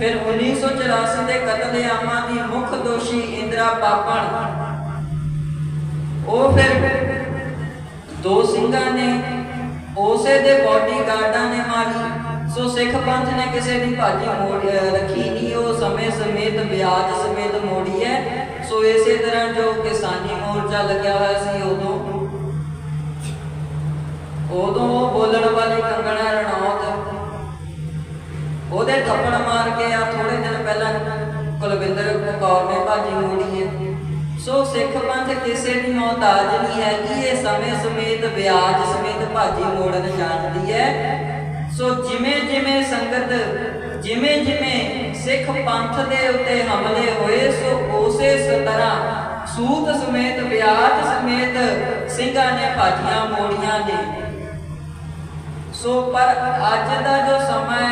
ਫਿਰ 1984 ਦੇ ਕਤਲੇਆਮਾਂ ਦੀ ਮੁੱਖ ਦੋਸ਼ੀ ਇੰਦਰਾ ਪਾਪਣ। ਉਹ ਫਿਰ ਦੋ ਸਿੰਘਾਂ ਨੇ ਉਸੇ ਦੇ ਬਾਡੀਗਾਰਡਾਂ ਨੇ ਮਾਰੀ। ਸੋ ਸਿੱਖ ਪੰਥ ਨੇ ਕਿਸੇ ਦੀ ਭਾਜੀ ਮੋੜ ਰੱਖੀ ਨਹੀਂ। ਉਹ ਸਮੇਂ ਸਮੇਤ ਵਿਆਜ ਸਮੇਤ ਮੋੜੀ ਹੈ। ਸੋ ਇਸੇ ਤਰ੍ਹਾਂ ਜੋ ਕਿਸਾਨੀ ਮੋਰਚਾ ਲੱਗਿਆ ਹੋਇਆ ਸੀ, ਉਦੋਂ ਉਦੋਂ ਥੱਪੜ ਮਾਰ ਕੇ ਆ ਥੋੜੇ ਦਿਨ ਪਹਿਲਾਂ ਕੁਲਵਿੰਦਰ ਕੌਰ ਨੇ ਭਾਜੀ ਮੋੜੀ ਹੈ ਸੋ ਸਿੱਖ ਪੰਥ ਕਿਸੇ ਦੀ ਮੌਤਾਜ ਨਹੀਂ ਹੈਗੀ ਇਹ ਸਮੇਂ ਸਮੇਤ ਵਿਆਜ ਸਮੇਤ ਭਾਜੀ ਮੋੜਨ ਜਾਣਦੀ ਹੈ? ਸੋ ਜਿਵੇਂ ਜਿਵੇਂ ਸੰਗਤ, ਜਿਵੇਂ ਜਿਵੇਂ ਸਿੱਖ ਪੰਥ ਦੇ ਉੱਤੇ ਹਮਲੇ ਹੋਏ, ਸੋ ਉਸੇ ਤਰ੍ਹਾਂ ਸੂਤ ਸਮੇਤ, ਵਿਆਜ ਸਮੇਤ ਸਿੰਘਾਂ ਨੇ ਭਾਜੀਆਂ ਮੋੜੀਆਂ ਨੇ। ਸੋ ਪਰ ਅੱਜ ਦਾ ਜੋ ਸਮਾਂ